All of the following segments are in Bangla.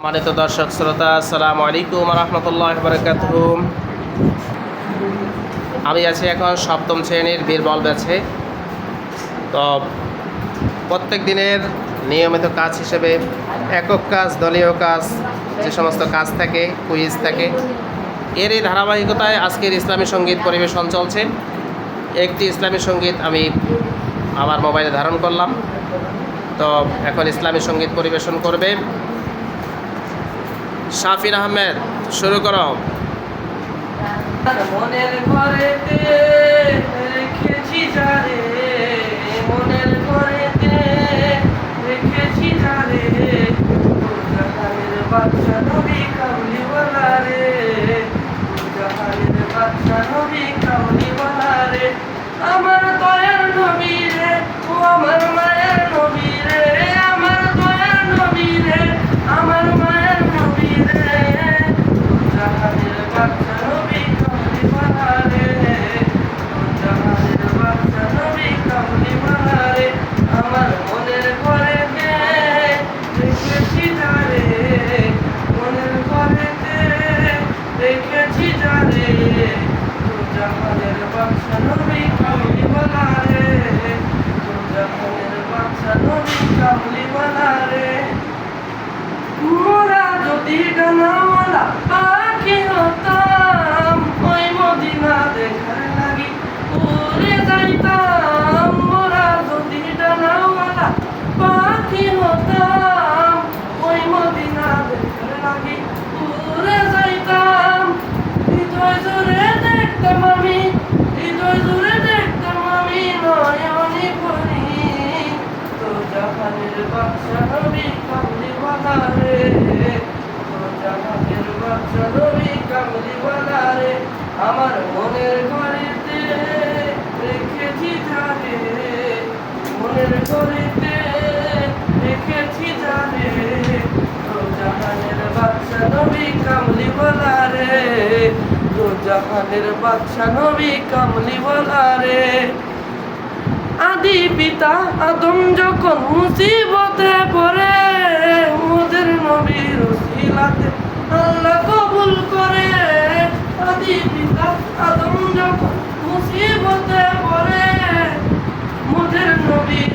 সম্মানিত দর্শক শ্রোতা, আসসালামু আলাইকুম রহমতুল্লাহ বরকাত আমি আছি এখন সপ্তম শ্রেণির বীরবল ব্যাচে। তো প্রত্যেক দিনের নিয়মিত কাজ হিসেবে একক কাজ, দলীয় কাজ, যে সমস্ত কাজ থাকে, কুইজ থাকে এর এই ধারাবাহিকতায় আজকের ইসলামী সংগীত পরিবেশন চলছে। একটি ইসলামী সংগীত আমি আমার মোবাইলে ধারণ করলাম। তো এখন ইসলামী সংগীত পরিবেশন করবে শাফির আহমেদ শুরু করো। মনের মনের ঘরেতে রেখেছি বাচ্চা নবী রেখেছি যারে রেখেছি যারে জাহানের বাচ্চা নবী কামলিওয়ালা রে জাহানের বাচ্চা নবী কামলিওয়ালা রে মোরা যদি ডানা পাখি বাদশা নবী কামলিওয়ালা রে জাহানের বাদশা নবী কামলিওয়ালা রে। আমার মনের ঘরেতে রেখেছি জানে মনের ঘরেতে রেখেছি জানে জাহানের বাদশা নবী কামলিওয়ালা রে জাহানের বাদশা নবী কামলিওয়ালা রে। আদি পিতা আদম যখন মুসিবতে পড়ে মোদের নবীর শিলাতে আল্লাহ কবুল করে। আদি পিতা আদম যখন মুসিবতে পড়ে মোদের নবীর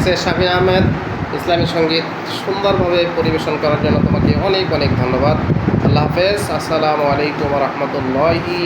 আছে শাফির আহমেদ, ইসলামী সংগীত সুন্দরভাবে পরিবেশন করার জন্য তোমাকে অনেক অনেক ধন্যবাদ। আল্লাহ হাফেজ। আসসালামু আলাইকুম রহমতুল্লাহি